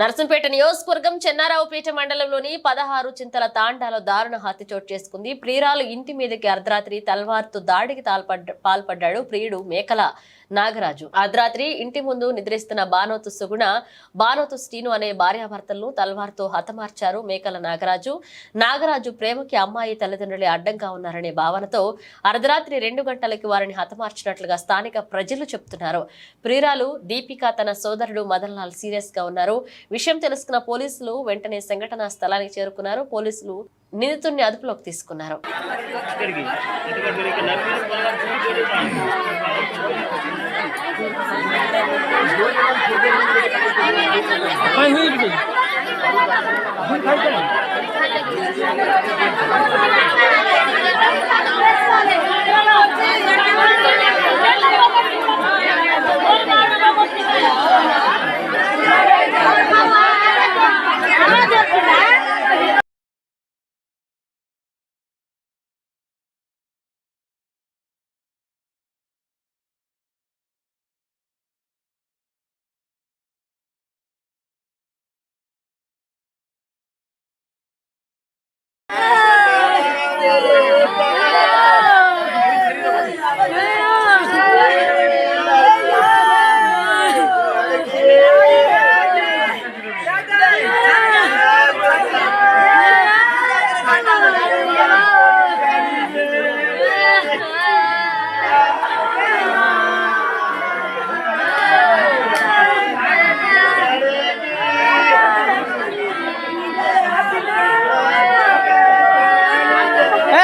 నర్సంపేట నియోజకవర్గం చెన్నారావుపేట మండలంలోని పదహారు చింతల తాండాలో దారుణ హత్య చోటు చేసుకుంది. ప్రియురాలు ఇంటి మీదకి అర్ధరాత్రి తల్వార్తో దాడికి పాల్పడ్డాడు ప్రియుడు మేకల నాగరాజు. అర్ధరాత్రి ఇంటి ముందు నిద్రిస్తున్న బానోతు సుగుణ బానోతు శ్రీను అనే భార్యాభర్తలను తల్వార్తో హతమార్చారు మేకల నాగరాజు. నాగరాజు ప్రేమకి అమ్మాయి తల్లిదండ్రులే అడ్డంగా ఉన్నారనే భావనతో అర్ధరాత్రి రెండు గంటలకి వారిని హతమార్చినట్లుగా స్థానిక ప్రజలు చెప్తున్నారు. ప్రియురాలు దీపిక తన సోదరుడు మదన్లాల్ సీరియస్గా ఉన్నారు. విషయం తెలుసుకున్న పోలీసులు వెంటనే సంఘటనా స్థలానికి చేరుకున్నారు. పోలీసులు నిందితుడిని అదుపులోకి తీసుకున్నారు.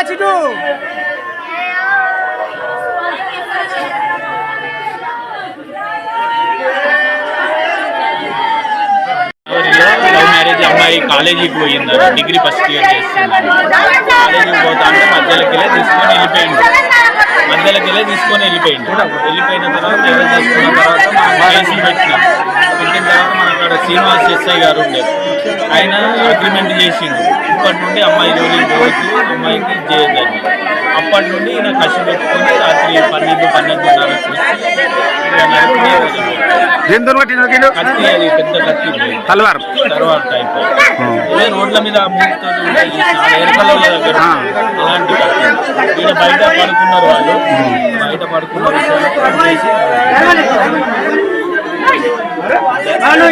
చిటు లవ్ మ్యారేజ్ అమ్మాయి కాలేజీకి పోయింది డిగ్రీ ఫస్ట్ ఇయర్ చేస్తుంది కాలేజీకి పోతా అంటే మధ్యలోకి వెళ్ళి తీసుకొని వెళ్ళిపోయింది మధ్యలోకి వెళ్ళి తీసుకొని వెళ్ళిపోయింది వెళ్ళిపోయిన తర్వాత ఏదో చేసుకున్న తర్వాత మనం కేసులు పెట్టినాం అక్కడ శ్రీనివాస్ ఎస్ఐ గారు ఉండేది ఆయన అగ్రిమెంట్ చేసిండు. ఇప్పటి నుండి అమ్మాయి జోలికి పోవచ్చు అమ్మాయికి ఇది చేయొద్దని అప్పటి నుండి ఈయన కసి పెట్టుకొని రాత్రి పన్నెండు కత్తి అది పెద్ద కత్తి ఉండేది. తలవారు. తర్వాత ఇదే రోడ్ల మీద ఎరుకల దగ్గర. అలాంటి కత్తి. ఈయన బయట పడుకున్నారు వాళ్ళు. బయట పడుకున్నారు చేసి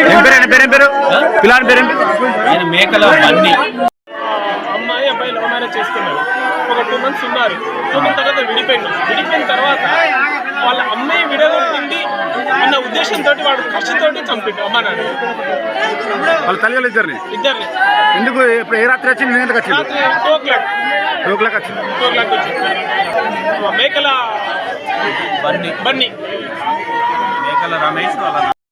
ఏం పేరు ఆయన పేరు ఏం పేరు పిల్లాడి పేరు ఏం పేరు ఆయన మేకల మన్ని అమ్మాయి అబ్బాయి లవ్ మ్యారేజ్ చేసుకున్నారు ఒక టూ మంత్స్ ఉన్నారు టూ మంత్స్ తర్వాత విడిపోయింది విడిపోయిన తర్వాత వాళ్ళ అమ్మాయి విడగొట్టింది అన్న ఉద్దేశంతో వాడు కష్టతోటి చంపిండు అమ్మ నాన్న వాళ్ళ తల్లిదండ్రులు ఇద్దరిని ఇద్దరిని ఎందుకు ఇప్పుడు ఏ రాత్రి వచ్చింది నేను ఎంతకు వచ్చింది రాత్రి two o'clock two o'clock వచ్చింది టూ క్లాక్ వచ్చింది మేకల బన్నీ బన్నీ మేకల రమేష్ వాళ్ళ